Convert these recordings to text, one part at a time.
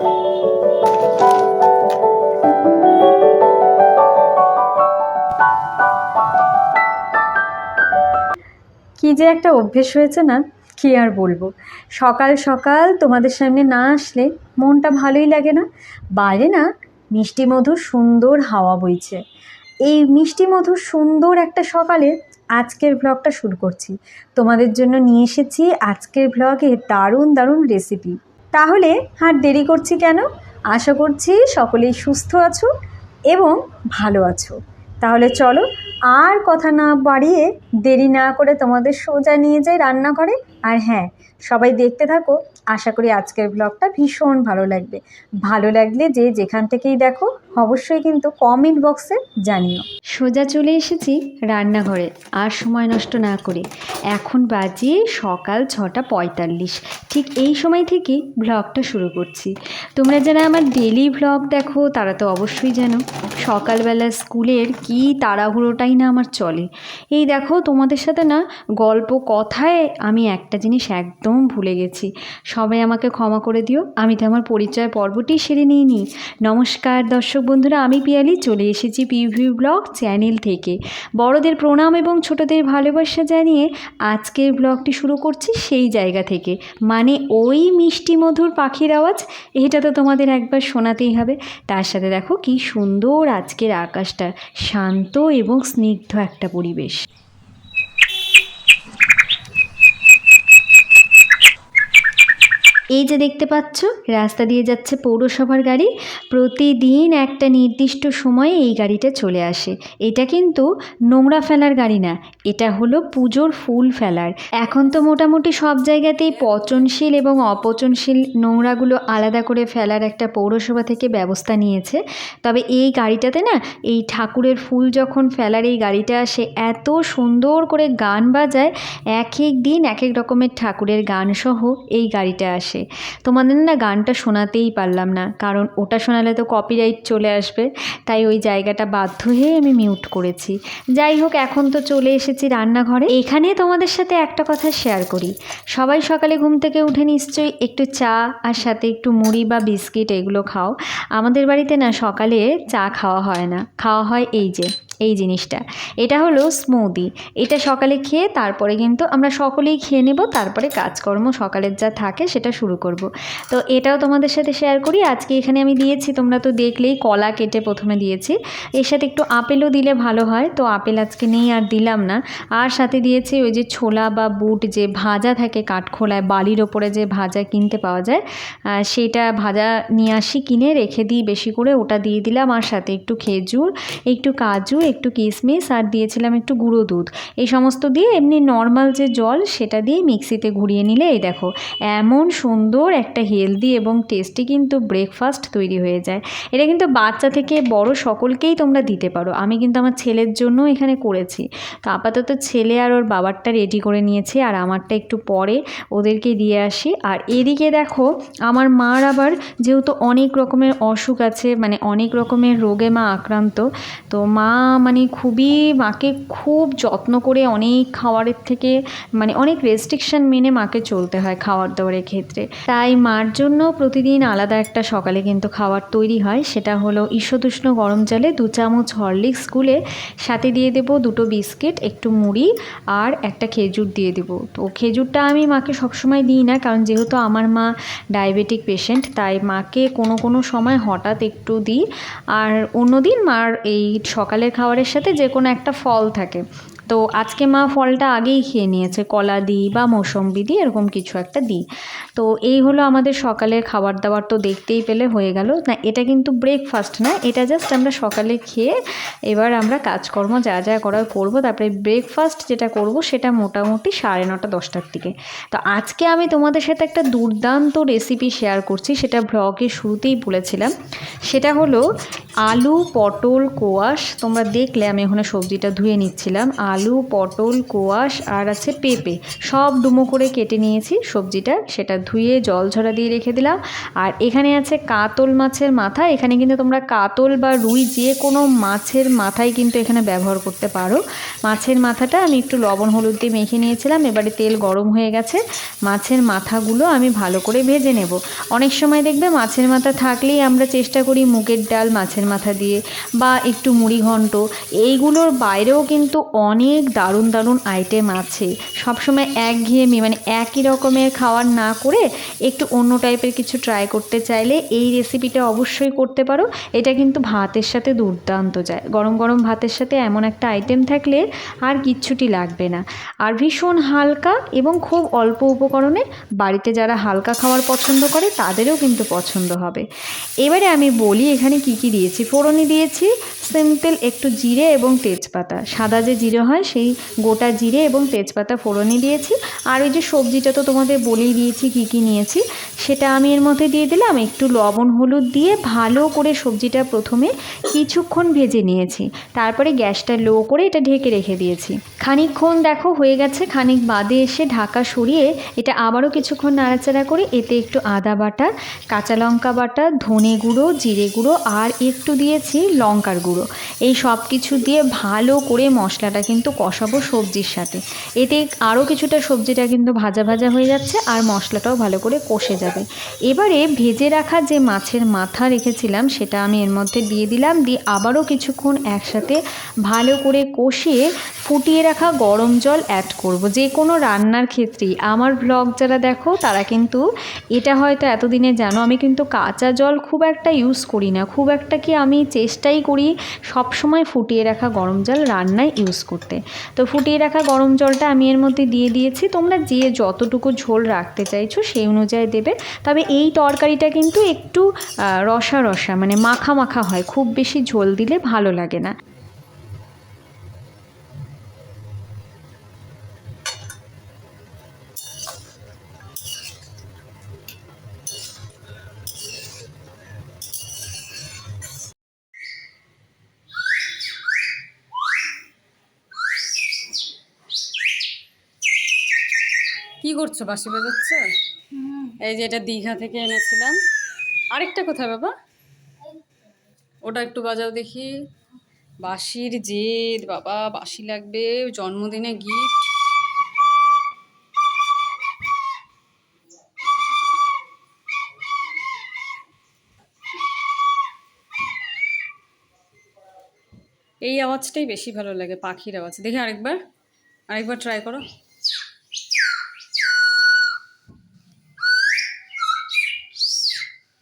কি যে একটা অভ্যেস হয়েছে না? কি আর বলব? সকাল সকাল তোমাদের সামনে না আসলে মনটা ভালোই লাগে না? বাইরে না মিষ্টি মধুর সুন্দর হাওয়া বইছে। এই মিষ্টি মধুর সুন্দর একটা সকালে আজকের ব্লগটা শুরু করছি। তোমাদের জন্য নিয়ে এসেছি আজকের ব্লগে দারুণ দারুণ রেসিপি তাহলে আর দেরি করছি কেন? আশা করছি সকলেই সুস্থ আছো এবং ভালো আছো। তাহলে চলো আর কথা না বাড়িয়ে দেরি না করে তোমাদের সোজা নিয়ে যাই রান্নাঘরে। আর হ্যাঁ সবাই দেখতে থাকো। আশা করি আজকের ব্লগটা ভীষণ ভালো লাগবে। ভালো লাগলে যে যেখান থেকেই দেখো, অবশ্যই কিন্তু কমেন্ট বক্সে জানিও। সোজা চলে এসেছি রান্নাঘরে, আর সময় নষ্ট না করে। এখন বাজে সকাল ছটা পঁয়তাল্লিশ। ঠিক এই সময় থেকে ব্লগটা শুরু করছি। তোমরা যারা আমার ডেলি ব্লগ দেখো, তারা তো অবশ্যই জানো, সকালবেলা স্কুলের কি তাড়াহুড়োটাই না আমার চলে। এই দেখো, তোমাদের সাথে না গল্প কথায় আমি একটা জিনিস একদম ভুলে গেছি। সবাই আমাকে ক্ষমা করে দিও। আমি তো আমার পরিচয় পর্বটি সেরে নিয়ে নিই নমস্কার দর্শক বন্ধুরা, আমি পিয়ালি। চলে এসেছি পিভি ব্লগ চ্যানেল থেকে। বড়দের প্রণাম এবং ছোটদের ভালোবাসা জানিয়ে আজকের ব্লগটি শুরু করছি সেই জায়গা থেকে। মানে ওই মিষ্টি মধুর পাখির আওয়াজ, এটা তো তোমাদের একবার শোনাতেই হবে। তার সাথে দেখো কি সুন্দর আজকের আকাশটা, শান্ত এবং স্নিগ্ধ একটা পরিবেশ। এই যে দেখতে পাচ্ছ, রাস্তা দিয়ে যাচ্ছে পৌরসভার গাড়ি। প্রতিদিন একটা নির্দিষ্ট সময়ে এই গাড়িটা চলে আসে। এটা কিন্তু নোংরা ফেলার গাড়ি না, এটা হলো পুজোর ফুল ফেলার। এখন তো মোটামুটি সব জায়গাতেই পচনশীল এবং অপচনশীল নোংরাগুলো আলাদা করে ফেলার একটা পৌরসভা থেকে ব্যবস্থা নিয়েছে। তবে এই গাড়িটাতে না, এই ঠাকুরের ফুল যখন ফেলার এই গাড়িটা আসে, এত সুন্দর করে গান বাজায় এক এক দিন এক এক রকমের ঠাকুরের গান সহ এই গাড়িটা আসে। তোমাদের না গানটা শোনাতেই পারলাম না, কারণ ওটা শোনালে তো কপিরাইট চলে আসবে, তাই ওই জায়গাটা বাধ্য হয়ে আমি মিউট করেছি। যাই হোক, এখন তো চলে এসেছি রান্নাঘরে। এখানে তোমাদের সাথে একটা কথা শেয়ার করি। সবাই সকালে ঘুম থেকে উঠে নিশ্চয়ই একটু চা আর সাথে একটু মুড়ি বা বিস্কিট এগুলো খাও। আমাদের বাড়িতে না সকালে চা খাওয়া হয় না। খাওয়া হয় এই যে। এই জিনিসটা। এটা হলো স্মুদি এটা সকালে খেয়ে তারপরে কিন্তু আমরা সকলেই খেয়ে নেব, তারপরে কাজকর্ম সকালের যা থাকে সেটা শুরু করব। তো এটাও তোমাদের সাথে শেয়ার করি। আজকে এখানে আমি দিয়েছি, তোমরা তো দেখলেই কলা কেটে প্রথমে দিয়েছি। এর সাথে একটু আপেলও দিলে ভালো হয়। তো আপেল আজকে নেই, আর দিলাম না। আর সাথে দিয়েছি ওই যে ছোলা বা বুট যে ভাজা থাকে কাঠখোলায়, বালির ওপরে যে ভাজা কিনতে পাওয়া যায় সেটা ভাজা নিয়ে আসি, কিনে রেখে দিই বেশি করে। ওটা দিয়ে দিলাম। আর সাথে একটু খেজুর, একটু কাজু একটু কিশমিশ আর দিয়েছিলাম একটু গুঁড়ো দুধ। এই সমস্ত দিয়ে এমনি নর্মাল যে জল, সেটা দিয়ে মিক্সিতে ঘুরিয়ে নিলে এই দেখো, এমন সুন্দর একটা হেলদি এবং টেস্টি কিন্তু ব্রেকফাস্ট তৈরি হয়ে যায়। এটা কিন্তু বাচ্চা থেকে বড় সকলকেই তোমরা দিতে পারো। আমি কিন্তু আমার ছেলের জন্য এখানে করেছি। তো আপাতত ছেলে আর ওর বাবারটা রেডি করে নিয়েছে আর আমারটা একটু পরে ওদেরকে দিয়ে আসি। আর এদিকে দেখো, আমার মার আবার যেহেতু অনেক রকমের অসুখ আছে মানে অনেক রকমের রোগে মা আক্রান্ত, তো মা মানে খুবই মাকে খুব যত্ন করে অনেক খাবারের থেকে মানে অনেক রেস্ট্রিকশন মেনে মাকে চলতে হয় খাওয়ার দাওয়ারের ক্ষেত্রে। তাই মার জন্য প্রতিদিন আলাদা একটা সকালে কিন্তু খাবার তৈরি হয়, সেটা হলো ঈষদুষ্ণ গরম জলে দু চামচ হরলিক্স গুলে সাথে দিয়ে দেবো দুটো বিস্কিট, একটু মুড়ি আর একটা খেজুর দিয়ে দেবো। তো খেজুরটা আমি মাকে সবসময় দিই না, কারণ যেহেতু আমার মা ডায়াবেটিক পেশেন্ট তাই মাকে কোনো কোনো সময় হঠাৎ একটু দিই। আর অন্যদিন মার এই সকালের খাবারের সাথে যে কোনো একটা ফল থাকে। তো আজকে মা ফলটা আগেই খেয়ে নিয়েছে, কলা দিই বা মৌসম্বি দিই, এরকম কিছু একটা দিই। তো এই হলো আমাদের সকালের খাবার দাবার তো দেখতেই পেলে হয়ে গেল। না, এটা কিন্তু ব্রেকফাস্ট না, এটা জাস্ট আমরা সকালে খেয়ে এবার আমরা কাজকর্ম যা যা করার করব, তারপরে ব্রেকফাস্ট যেটা করব সেটা মোটামুটি সাড়ে নটা, দশটার দিকে। তো আজকে আমি তোমাদের সাথে একটা দুর্দান্ত রেসিপি শেয়ার করছি, সেটা ব্লগের শুরুতেই বলেছিলাম। সেটা হলো আলু, পটল, কোয়াশ, তোমরা দেখলে আমি ওখানে সবজিটা ধুয়ে নিচ্ছিলাম। আলু, পটল, কোয়াশ আর আছে পেঁপে। সব ডুমো করে কেটে নিয়েছি, সবজিটা সেটা ধুয়ে জল ঝরা দিয়ে রেখে দিলাম। আর এখানে আছে কাতল মাছের মাথা। এখানে কিন্তু তোমরা কাতল বা রুই যে কোনো মাছের মাথাই কিন্তু এখানে ব্যবহার করতে পারো। মাছের মাথাটা আমি একটু লবণ, হলুদ দিয়ে মেখে নিয়েছিলাম। এবারে তেল গরম হয়ে গেছে। মাছের মাথাগুলো আমি ভালো করে ভেজে নেব। অনেক সময় দেখবে মাছের মাথা থাকলেই আমরা চেষ্টা করি মুগের ডাল মাছের মাথা দিয়ে বা একটু মুড়ি ঘন্ট, এইগুলোর বাইরেও কিন্তু অনেক দারুণ দারুণ আইটেম আছে। সবসময় একঘেয়েমি মানে একই রকমের খাওয়ার না করে একটু অন্য টাইপের কিছু ট্রাই করতে চাইলে এই রেসিপিটা অবশ্যই করতে পারো। এটা কিন্তু ভাতের সাথে দুর্দান্ত যায়। গরম গরম ভাতের সাথে এমন একটা আইটেম থাকলে আর কিচ্ছুটি লাগবে না। আর ভীষণ হালকা এবং খুব অল্প উপকরণে বাড়িতে যারা হালকা খাওয়ার পছন্দ করে তাদেরও কিন্তু পছন্দ হবে। এবারে আমি বলি এখানে কি কি দিয়েছি। ফোড়নে দিয়েছি। সিম্পল একটু জিরে এবং তেজপাতা। সাদা যে জিরে হয়, সেই গোটা জিরে এবং তেজপাতা ফোড়নে দিয়েছি। আর ওই যে সবজিটা তো তোমাদের বলেই দিয়েছি, কি কি নিয়েছি, সেটা আমি এর মধ্যে দিয়ে দিলাম। একটু লবণ, হলুদ দিয়ে ভালো করে সবজিটা প্রথমে কিছুক্ষণ ভেজে নিয়েছি। তারপরে গ্যাসটা লো করে এটা ঢেকে রেখে দিয়েছি। খানিকক্ষণ দেখো, হয়ে গেছে, খানিক বাদে এসে ঢাকা সরিয়ে এটা আবারও কিছুক্ষণ নাড়াচাড়া করে, এতে একটু আদা বাটা, কাঁচা লঙ্কা বাটা, ধনে গুঁড়ো, জিরে গুঁড়ো, আর একটু দিয়েছি লঙ্কার গুঁড়ো। এই সব কিছু দিয়ে ভালো করে মশলাটা কিন্তু কষাবো সবজির সাথে। এতে আরও কিছুটা সবজিটা কিন্তু ভাজা ভাজা হয়ে যাচ্ছে আর মশলাটাও ভালো করে কষে যাবে। এবারে ভেজে রাখা যে মাছের মাথা রেখেছিলাম সেটা আমি এর মধ্যে দিয়ে দিলাম। দিয়ে আবারও কিছুক্ষণ একসাথে ভালো করে কষিয়ে ফুটিয়ে রাখা গরম জল অ্যাড করব। যে কোনো রান্নার ক্ষেত্রেই। আমার ব্লগ যারা দেখো, তারা কিন্তু এটা হয়তো এতদিনে জানো, আমি কিন্তু কাঁচা জল খুব একটা ইউজ করি না। খুব একটা কি আমি চেষ্টাই করি সব সময় ফুটিয়ে রাখা গরম জল রান্নায় ইউজ করতে। তো ফুটিয়ে রাখা গরম জলটা আমি এর মধ্যে দিয়ে দিয়েছি। তোমরা যে যতটুকু ঝোল রাখতে চাইছো সেই অনুযায়ী দেবে। তবে এই তরকারিটা কিন্তু একটু রসা রসা মানে মাখা মাখা হয়। খুব বেশি ঝোল দিলে ভালো লাগে না। কি করছ? বাঁশি বাজাচ্ছ? এই যে এটা দীঘা থেকে এনেছিলাম। আরেকটা কোথায় বাবা? ওটা একটু বাজাও দেখি। বাঁশির জেদ বাবা বাঁশি লাগবে। জন্মদিনে গিফট। এই আওয়াজটাই বেশি ভালো লাগে পাখির আওয়াজ। দেখি আরেকবার। আরেকবার ট্রাই করো।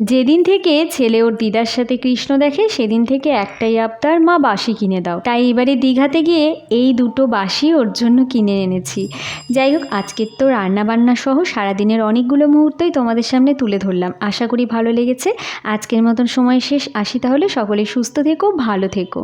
যেদিন থেকে ছেলে ওর দিদার সাথে কৃষ্ণ দেখে, সেদিন থেকে একটাই আবদার মা বাসি কিনে দাও। তাই এবারে দীঘাতে গিয়ে এই দুটো বাঁশি ওর জন্য কিনে এনেছি। যাই হোক, আজকের তো রান্নাবান্না সহ সারাদিনের অনেকগুলো মুহূর্তই তোমাদের সামনে তুলে ধরলাম। আশা করি ভালো লেগেছে। আজকের মতন সময় শেষ। আসি তাহলে। সকলে সুস্থ থেকো, ভালো থেকো।